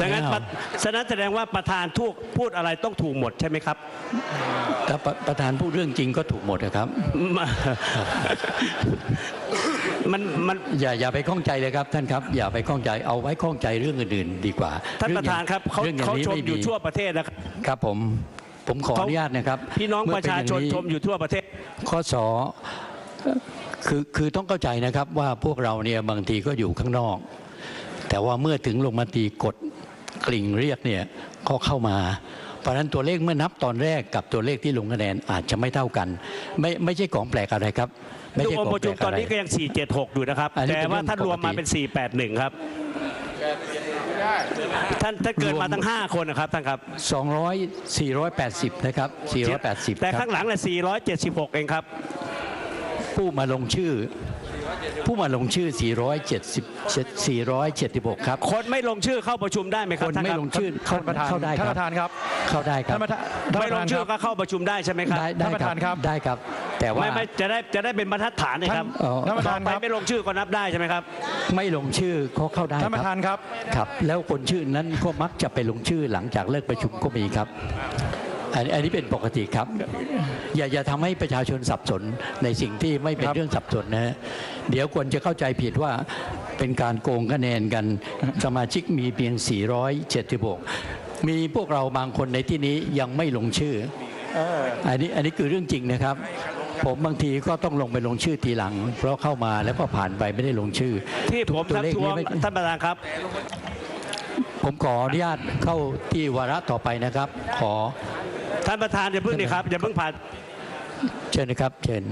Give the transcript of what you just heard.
ฉะนั้นไม่เอาปะฉะนั้นแสดงว่าประธานทุกพูดอะไรต้องถูกหมดใช่ไหมครับ ถ้าประประธานพูดเรื่องจริงก็ถูกหมดนะครับ มามันมัน อย่าอย่าไปข้องใจเลยครับท่านครับอย่าไปข้องใจเอาไว้ข้องใจเรื่องอื่นๆดีกว่าท่านประธานครับเขาเรื่องอย่งเขานี้ชมไอยู่ทั่วประเทศนะครับ ครับผมผมขออนุญาตนะครับพี่น้องเมื่ประชาชนเป็อย่งชมอยู่ทั่วประเทศ ข้อสอคือคือต้องเข้าใจนะครับว่าพวกเราเนี่ยบางทีก็อยู่ข้างนอก แต่ว่าเมื่อถึงลงมติกด กลิ่งเรียกเนี่ยก็เข้ามา เพราะฉะนั้นตัวเลขเมื่อนับตอนแรกกับตัวเลขที่ลงคะแนนอาจจะไม่เท่ากัน ไม่ไม่ใช่ของแปลกอะไรครับ ไม่ดูใช่องของค์ประแปลชุมกตออะนไร นี้ก็ยัง 476 อยู่นะครับ อันนี้แต่ว่าเป็นเรื่องท่านรวมมาปกติ เป็น 481 ครับท่านท่านเกินมาตั้ง 5 คนนะครับท่านครับ 200 480 นะครับ 480แต่ครัข้าบงหลังน่ะ476 เองครับ ผู้มาลงชื่อ ผู้มาลงชื่อ 470 476 ครับ คนไม่ลงชื่อเข้าประชุมได้ไหมคครับนท่านไม่ครับลงชื่อเข้าท่านประธานเข้าได้คท่านรับประธานครับเข้าได้ครัท่าบ นประธานท่านไม่ประลธางนชื่คอรับ ก็เข้าประชุมได้ใช่ไหมครับได้ได้ท่านประธานครับ ได้ครับ แต่ว่า ไม่ไม่จะได้จะได้เป็นบรรทัดฐานนะครับท่านเอ่อ ท่านประธานไปครับไม่ลงชื่อก็นับได้ใช่ไหมครับ ไม่ลงชื่อเขาเข้าได้ท่านประธานครับ ครับ แล้วคนชื่อนั้นก็มักจะไปลงชื่อหลังจากเลิกประชุมก็มีครับ อันอันนี้เป็นปกติครับ อย่าอย่าทำให้ประชาชนสับสนในสิ่งที่ไม่เป็นครับเรื่องสับสนนะฮะเดี๋ยวควรจะเข้าใจผิดว่าเป็นการโกงคะแนนกัน สมาชิกมีเพียง 476 มีพวกเราบางคนในที่นี้ยังไม่ลงชื่อ อันนี้อันนี้คือเรื่องจริงนะครับ ผมบางทีก็ต้องลงไปลงชื่อทีหลัง เพราะเข้ามาแล้วก็ผ่านไปไม่ได้ลงชื่อ ที่ผมตัวทักเลขท้วนี้งไม่ท่านประธานครับผมขออนุญาตเข้าที่วาระต่อไปนะครับ ขอ ท่านประธานอย่าเพิ่งนี่ครับอย่าเพิ่งผ่าน เชิญนะครับ เชิญ